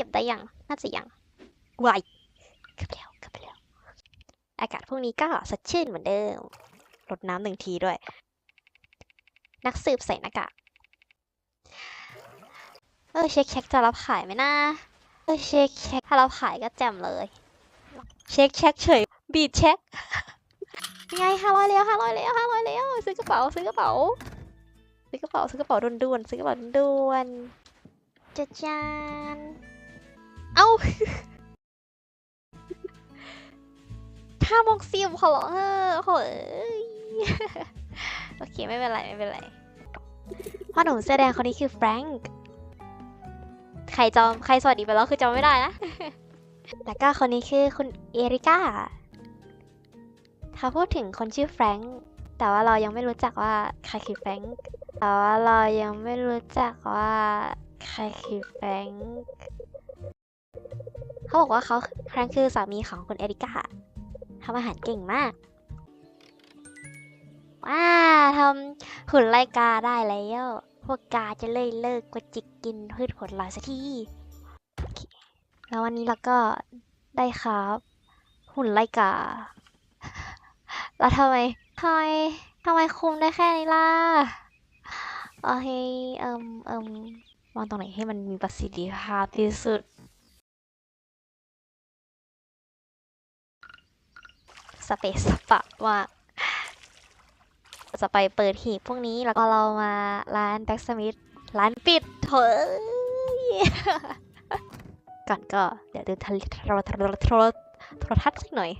ก็บได้ยัง น่าจะยังวายเก็บแล้วเก็บไปแล้ว อากาศพวกนี้ก็สดชื่นเหมือนเดิมรดน้ำหนึ่งทีด้วย นักสืบใส่หน้ากากเออเช็คเช็คจะรับขายไหมนะเออเช็คเช็คถ้ารับขายก็แจ่มเลย เช็คเช็คเฉยบีดเช็คยังไงห้าร้อยแล้วห้าร้อยแล้วห้าร้อยแล้วซื้อกระเป๋าซื้อกระเป๋าซื้อกระเป๋าซื้อกระเป๋าด่วนๆซื้อกระเป๋าด่วนๆจะจาน เอ้าห้าโมงสิบขอร้องเออโหยโอเค ไม่เป็นไร ไม่เป็นไรพ่อหนุ่มเสื้อแดงคนนี้คือแฟรงค์ใครจอมใครสวัสดีไปแล้วคือจำไม่ได้นะ แล้วก็คนนี้คือคุณเอริก้าถ้าพูดถึงคนชื่อแฟรงค์แต่ว่าเรายังไม่รู้จักว่าใครคือแฟรงค์แต่ว่าเรายังไม่รู้จักว่าใครคือแฟรงค์ เขาบอกว่าเขาแฟรงค์คือสามีของคุณเอริก้าทำอาหารเก่งมากว้าทำหุ่นไลกาได้แล้วพวกกาจะเลยเลิกกว่าจิกกินพืชผลหลอยสักทีแล้ววันนี้เราก็ได้ครับ หุ่นไลกา แล้วทำไมทำไมทำไมคุมได้แค่นี้ล่ะโอเคเอิมเอิมวางตรงไหนให้มันมีประสิทธิภาพที่สุด สเปซสปะว่ากจะไปเปิดหีบพวกนี้แล้วก็เรามาร้านแบ็กสมิธร้านปิดเถอะก่อนก็เดี๋ยวดูทรโทรโทรโทรโทรทัศน์สักหน่อย